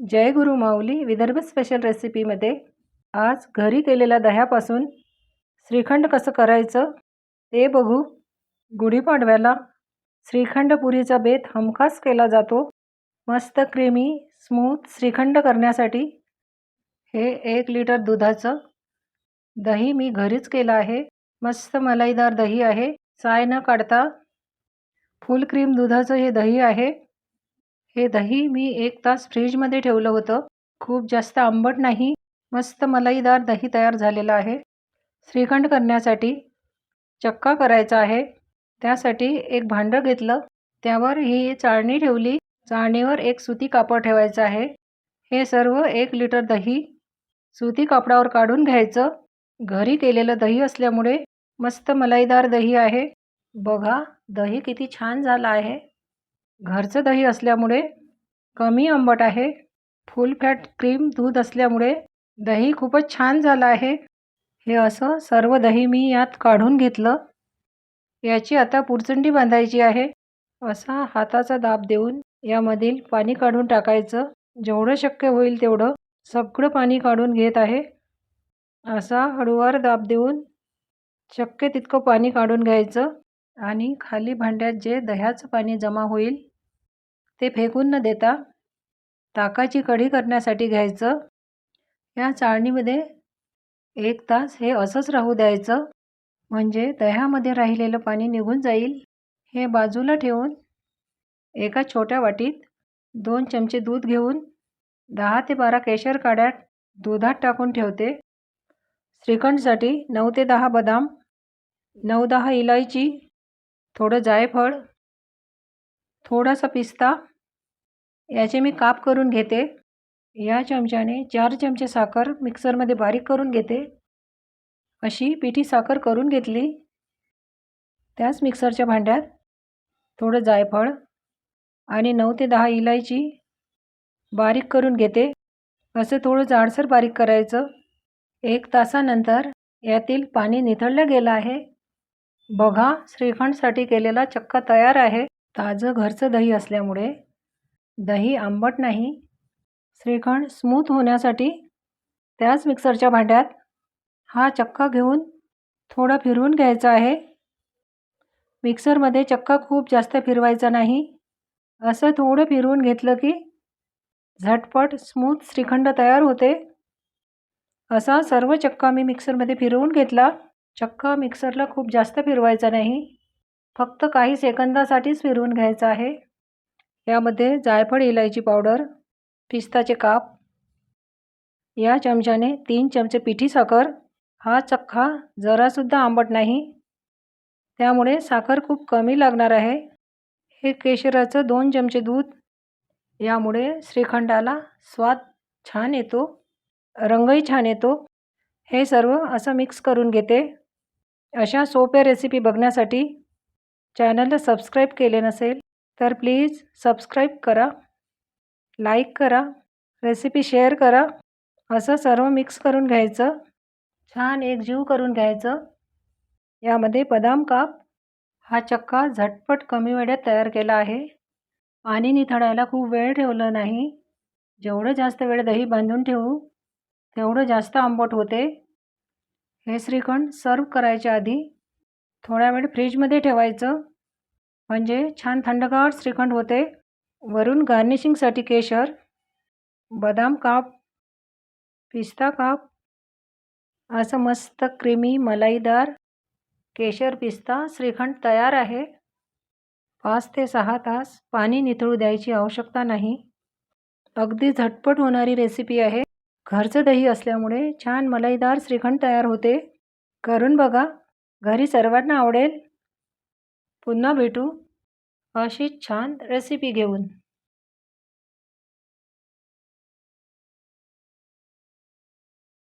जय गुरु माऊली Vidarbha special रेसिपीमध्ये आज घरी केलेल्या दह्यापासून श्रीखंड कसं करायचं ते बघू. गुढीपाडव्याला श्रीखंड पुरीचा बेत हमखास केला जातो. मस्त क्रीमी स्मूथ श्रीखंड करण्यासाठी हे एक लिटर दुधाचं दही मी घरीच केलं आहे. मस्त मलाईदार दही आहे. साय न काढता फुल क्रीम दुधाचं हे दही आहे. हे दही मी एक तास फ्रीजमध्ये ठेवलं होतं. खूप जास्त आंबट नाही मस्त मलाईदार दही तयार झालेलं आहे. श्रीखंड करण्यासाठी चक्का करायचा आहे. त्यासाठी एक भांडं घेतलं. त्यावर ही चाळणी ठेवली. चाळणीवर एक सुती कापड ठेवायचं आहे. हे सर्व एक लिटर दही सुती कापडावर काढून घ्यायचं. घरी केलेलं दही असल्यामुळे मस्त मलाईदार दही आहे. बघा दही किती छान झालं आहे. घरचं दही असल्यामुळे कमी आंबट आहे. फुल फॅट क्रीम दूध असल्यामुळे दही खूपच छान झालं आहे. हे असं सर्व दही मी यात काढून घेतलं. याची आता पुरचंडी बांधायची आहे. असा हाताचा दाब देऊन यामधील पाणी काढून टाकायचं. जेवढं शक्य होईल तेवढं सगळं पाणी काढून घेत आहे. असा हळूवार दाब देऊन शक्य तितकं पाणी काढून घ्यायचं आणि खाली भांड्यात जे दह्याचं पाणी जमा होईल ते फेकून न देता ताकाची कढी करण्यासाठी घ्यायचं. या चाळणीमध्ये एक तास हे असंच राहू द्यायचं. म्हणजे दह्यामध्ये राहिलेलं पाणी निघून जाईल. हे बाजूला ठेवून एका छोट्या वाटीत दोन चमचे दूध घेऊन दहा ते बारा केशर काड्या दुधात टाकून ठेवते. श्रीखंडसाठी नऊ ते दहा बदाम नऊ दहा इलायची थोडं जायफळ थोडासा पिस्ता. याचे मी काप करून घेते. या चमच्याने चार चमचे साखर मिक्सरमध्ये बारीक करून घेते. अशी पिठी साखर करून घेतली. त्याच मिक्सरच्या भांड्यात थोडं जायफळ आणि नऊ ते दहा इलायची बारीक करून घेते. असं थोडं जाडसर बारीक करायचं. एक तासानंतर यातील पाणी निथळलं गेलं आहे. बघा श्रीखंडसाठी केलेला चक्का तयार आहे. ताजं घरचं दही असल्यामुळे दही आंबट नाही. श्रीखंड स्मूथ होण्यासाठी त्याच मिक्सरच्या भांड्यात हा चक्का घेऊन थोडा फिरवून घ्यायचा आहे. मिक्सरमध्ये चक्का खूप जास्त फिरवायचा नाही. असं थोडं फिरवून घेतलं की झटपट स्मूथ श्रीखंड तयार होते. असा सर्व चक्का मी मिक्सरमध्ये फिरवून घेतला. चक्का मिक्सरला खूप जास्त फिरवायचा नाही. फक्त काही सेकंदासाठीच फिरवून घ्यायचं आहे. यामध्ये जायफळ इलायची पावडर पिस्ताचे काप या चमच्याने तीन चमचे पिठी साखर हा चक्का जरासुद्धा आंबट नाही. त्यामुळे साखर खूप कमी लागणार आहे. हे केशराचं दोन चमचे दूध यामुळे श्रीखंडाला स्वाद छान येतो रंगही छान येतो. हे सर्व असं मिक्स करून घेते. अशा सोप्या रेसिपी बघण्यासाठी चॅनलला सबस्क्राईब केले नसेल तर प्लीज सबस्क्राईब करा लाईक करा रेसिपी शेअर करा. असं सर्व मिक्स करून घ्यायचं छान एक जीव करून घ्यायचं. यामध्ये बदाम काप हा चक्का झटपट कमी वेळेत तयार केला आहे. पाणी निथळायला खूप वेळ ठेवलं नाही. जेवढं जास्त वेळ दही बांधून ठेवू तेवढं जास्त आंबट होते. हे श्रीखंड सर्व करायच्या आधी थोड्या वेळ फ्रीजमध्ये ठेवायचं. म्हणजे छान थंडगार श्रीखंड होते. वरून गार्निशिंगसाठी केशर बदाम काप पिस्ता काप असं मस्त क्रीमी मलाईदार केशर पिस्ता श्रीखंड तयार आहे. पाच ते सहा तास पाणी निथळू द्यायची आवश्यकता नाही. अगदी झटपट होणारी रेसिपी आहे. घरचं दही असल्यामुळे छान मलाईदार श्रीखंड तयार होते. करून बघा. घरी सर्वांना आवडेल? पुन्हा भेटू. अशीच छान रेसिपी घेऊन.